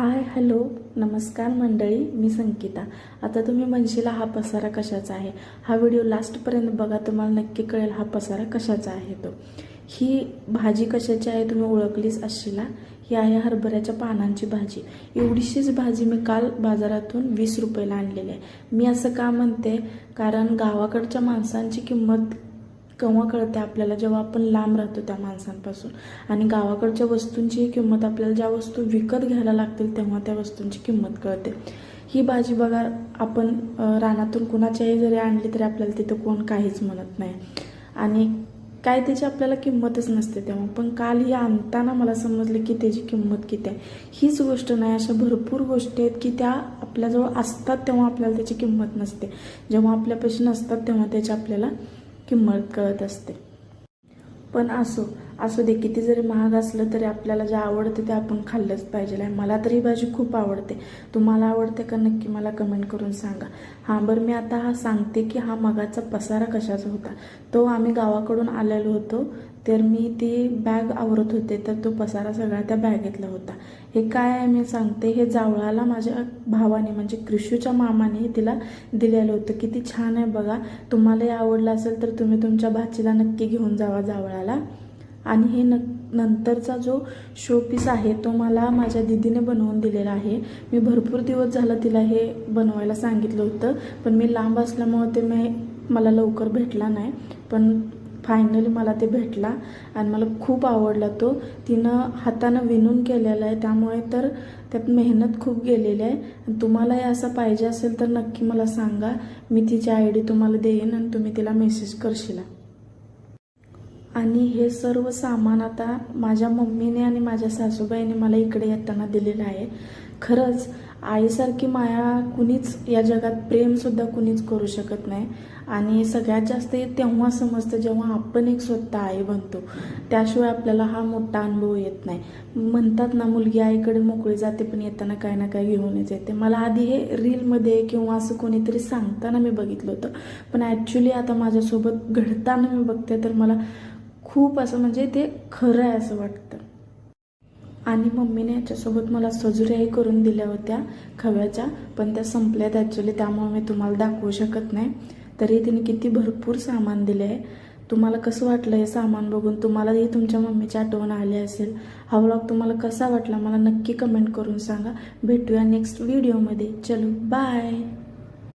Hi hello. नमस्कार मंडळी मी संकिता. आता तुम्ही म्हणशीला हा पसारा कशाचा आहे? हा व्हिडिओ लास्टपर्यंत बघा तुम्हाला नक्की कळेल हा पसारा कशाचा आहे तो. ही भाजी कशाची आहे तुम्ही ओळखलीच असशीला ही आहे हरभऱ्याच्या पानांची भाजी. एवढीशीच भाजी मी काल बाजारातून वीस रुपयाला आणलेली आहे. मी असं का म्हणते? कारण गावाकडच्या माणसांची किंमत केव्हा कळते आपल्याला? जेव्हा आपण लांब राहतो त्या माणसांपासून. आणि गावाकडच्या वस्तूंची किंमत आपल्याला ज्या वस्तू विकत घ्यायला लागतील तेव्हा त्या वस्तूंची किंमत कळते. ही भाजी बघा आपण रानातून कुणाच्याही जरी आणली तरी आपल्याला तिथं कोण काहीच म्हणत नाही. आणि काय त्याची आपल्याला किंमतच नसते तेव्हा. पण काल ही आणताना मला समजलं की त्याची किंमत किती आहे. हीच गोष्ट नाही अशा भरपूर गोष्टी आहेत की त्या आपल्याजवळ असतात तेव्हा आपल्याला त्याची किंमत नसते. जेव्हा आपल्यापाशी नसतात तेव्हा त्याची आपल्याला किंमत कळत असते. पण असो असू दे किती जरी महाग असलं तरी आपल्याला जे आवडते ते आपण खाल्लंच पाहिजे. आहे मला तर ही भाजी खूप आवडते. तुम्हाला आवडते का नक्की मला कमेंट करून सांगा. हां बरं मी आता हा सांगते की हा मगाचा पसारा कशाचा होता. तो आम्ही गावाकडून आलेलो होतो. तर मी ती बॅग आवरत होते तर तो पसारा सगळा त्या बॅगेतला होता. हे काय आहे मी सांगते हे जावळाला माझ्या भावाने म्हणजे क्रिशूच्या मामाने तिला दिलेलं होतं. किती छान आहे बघा. तुम्हालाही आवडलं असेल तर तुम्ही तुमच्या भाचीला नक्की घेऊन जावा जावळाला. आणि हे न नंतरचा जो शोपीस आहे तो मला माझ्या दिदीने बनवून दिलेला आहे. मी भरपूर दिवस झालं तिला हे बनवायला सांगितलं होतं पण मी लांब असल्यामुळं ते मी मला लवकर भेटला नाही. पण फायनली मला ते भेटला आणि मला खूप आवडला तो. तिनं हातानं विणून केलेला आहे त्यामुळे तर त्यात मेहनत खूप गेलेली आहे. आणि तुम्हालाही असं पाहिजे असेल तर नक्की मला सांगा. मी तिची आय डी तुम्हाला देईन आणि तुम्ही तिला मेसेज करशील. आणि हे सर्व सामान आता माझ्या मम्मीने आणि माझ्या सासूबाईने मला इकडे येताना दिलेलं आहे. खरंच आईसारखी माया कुणीच या जगात प्रेमसुद्धा कुणीच करू शकत नाही. आणि सगळ्यात जास्त हे तेव्हा समजतं जेव्हा आपण एक स्वतः आई बनतो. त्याशिवाय आपल्याला हा मोठा अनुभव येत नाही. म्हणतात ना मुलगी आईकडे मोकळी जाते पण येताना काय ना काय घेऊनच येते. मला आधी हे रीलमध्ये किंवा असं कोणीतरी सांगताना मी बघितलं होतं. पण ॲक्च्युली आता माझ्यासोबत घडताना मी बघते तर मला खूप असं म्हणजे ते खरं आहे असं वाटतं. आणि मम्मीने याच्यासोबत मला सजुऱ्याही करून दिल्या होत्या खव्याच्या पण त्या संपल्यात ॲक्च्युली त्यामुळे मी तुम्हाला दाखवू शकत नाही. तरी तिने किती भरपूर सामान दिले आहे. तुम्हाला कसं वाटलं हे सामान बघून? तुम्हालाही तुमच्या मम्मीची आठवण आली असेल. हा व्लॉग तुम्हाला कसा वाटला? मला नक्की कमेंट करून सांगा. भेटूया नेक्स्ट व्हिडिओमध्ये चलो बाय